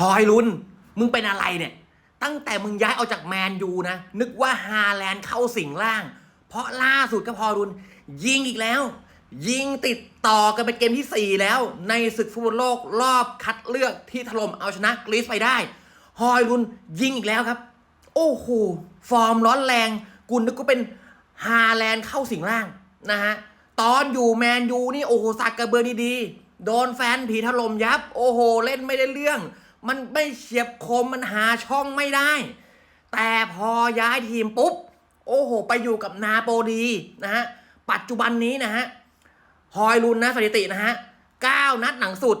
ฮอยลุนมึงเป็นอะไรเนี่ย ตั้งแต่มึงย้ายออกจากแมนยูนะ นึกว่าฮาแลนด์เข้าสิงล่าง เพราะล่าสุดก็พอรุน ยิงอีกแล้ว ยิงติดต่อกันเป็นเกมที่ 4 แล้ว ในศึกฟุตบอลโลกรอบคัดเลือกที่ถล่มเอาชนะกรีซไปได้ ฮอยลุนยิงอีกแล้วครับ โอ้โหฟอร์มร้อนแรงกุนนึกว่าเป็นฮาแลนด์เข้าสิงล่างนะฮะตอนอยู่แมนยูนี่โอ้โหสักกระเบือดีๆโดนแฟนผีถล่มยับ โอ้โห เล่นไม่ได้เรื่อง มันไม่เฉียบคมมันหาช่องไม่ได้ แต่พอย้ายทีมปุ๊บ โอ้โห ไปอยู่กับนาโปลีนะฮะ ปัจจุบันนี้นะฮะฮอยลุนนะสถิตินะฮะ9นัดหนังสุด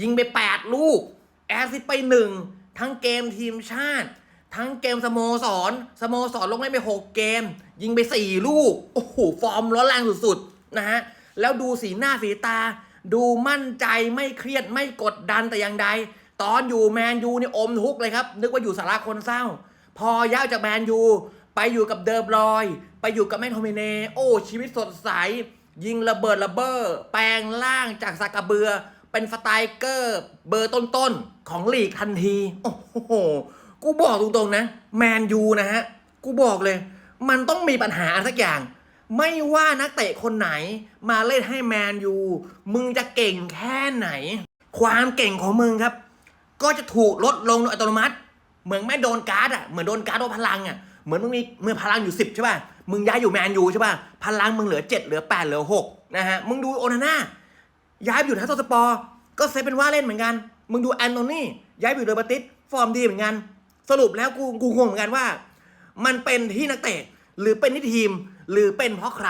ยิงไป 8 ลูก แอสซิสต์ไป 1 ทั้งเกมทีมชาติ ทั้งเกมสโมสร สโมสรลงเล่ไป 6 เกม ยิงไป 4 ลูก โอ้โห ฟอร์มร้อนแรงสุดๆ นะฮะ แล้วดูสีหน้าสีตา ดูมั่นใจไม่เครียดไม่กดดันแต่อย่างใด ตอนอยู่แมนยูนี่อมทุกเลยครับ นึกว่าอยู่สาระคนเศร้า พอย้ายจากแมนยูไปอยู่กับเดอร์บรอย ไปอยู่กับแมนโทเมเนโอ้ชีวิตสดใส ยิงระเบิดระเบ้อแปลงร่างจากสากะเบือ เป็นสไตรเกอร์เบอร์ต้นๆ ของลีกทันที โอ้โห กูบอกตรงๆนะ แมนยูนะฮะ กูบอกเลย มันต้องมีปัญหาสักอย่าง ไม่ว่านักเตะคนไหนมาเล่นให้แมนยู มึงจะเก่งแค่ไหน ความเก่งของมึงครับ ก็จะถูกลดลงโดยอัตโนมัติ เหมือนแม่โดนการ์ดอะ เหมือนโดนการ์ดโดนพลังอะ เหมือนมึงมีเมื่อพลังอยู่สิบใช่ป่ะ มึงย้ายอยู่แมนยูใช่ป่ะ พลังมึงเหลือเจ็ดเหลือแปดเหลือหกนะฮะ มึงดูโอนาน่าย้ายไปอยู่ทัสโตสปอร์ก็เซฟเป็นว่าเล่นเหมือนกัน มึงดูแอนโทนี่ย้ายไปอยู่เดอร์บาติสฟอร์มดีเหมือนกัน สรุปแล้วกูกูงงเหมือนกันว่า มันเป็นที่นักเตะหรือเป็นที่ทีมหรือเป็นเพราะใคร